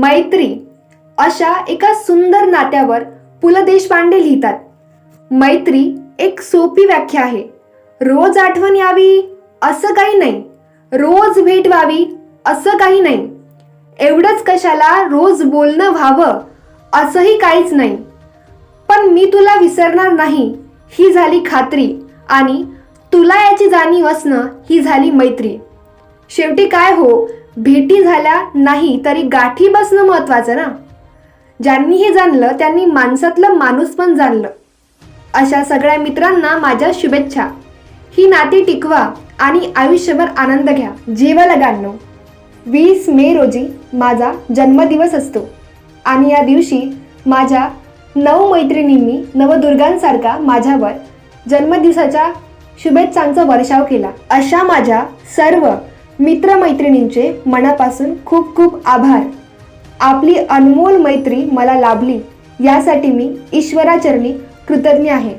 मैत्री अशा एका सुंदर नात्यावर पु ल देशपांडे लिहितात. मैत्री एक सोपी व्याख्या आहे. रोज आठवण यावी असं काही नाही. रोज भेट व्हावी असं काही नाही. एवढंच कशाला रोज बोलणं व्हावं असंही काहीच नाही. पण मी तुला विसरणार नाही ही झाली खात्री आणि तुला याची जाणीव असणं ही झाली मैत्री. शेवटी काय हो भेटी झाल्या नाही तरी गाठी बसणं महत्वाचं ना. ज्यांनी हे जाणलं त्यांनी माणसातलं माणूस पण जाणलं. अशा सगळ्या मित्रांना माझ्या शुभेच्छा. ही नाती टिकवा आणि आयुष्यभर आनंद घ्या. जेवा लगांनो वीस मे रोजी माझा जन्मदिवस असतो. आणि या दिवशी माझ्या नऊ मैत्रिणींनी नवदुर्गांसारखा माझ्यावर जन्मदिवसाच्या शुभेच्छांचा वर्षाव केला. अशा माझ्या सर्व मित्रमैत्रिणींचे मनापासून खूप खूप आभार. आपली अनमोल मैत्री मला लाभली यासाठी मी ईश्वराचरणी कृतज्ञ आहे.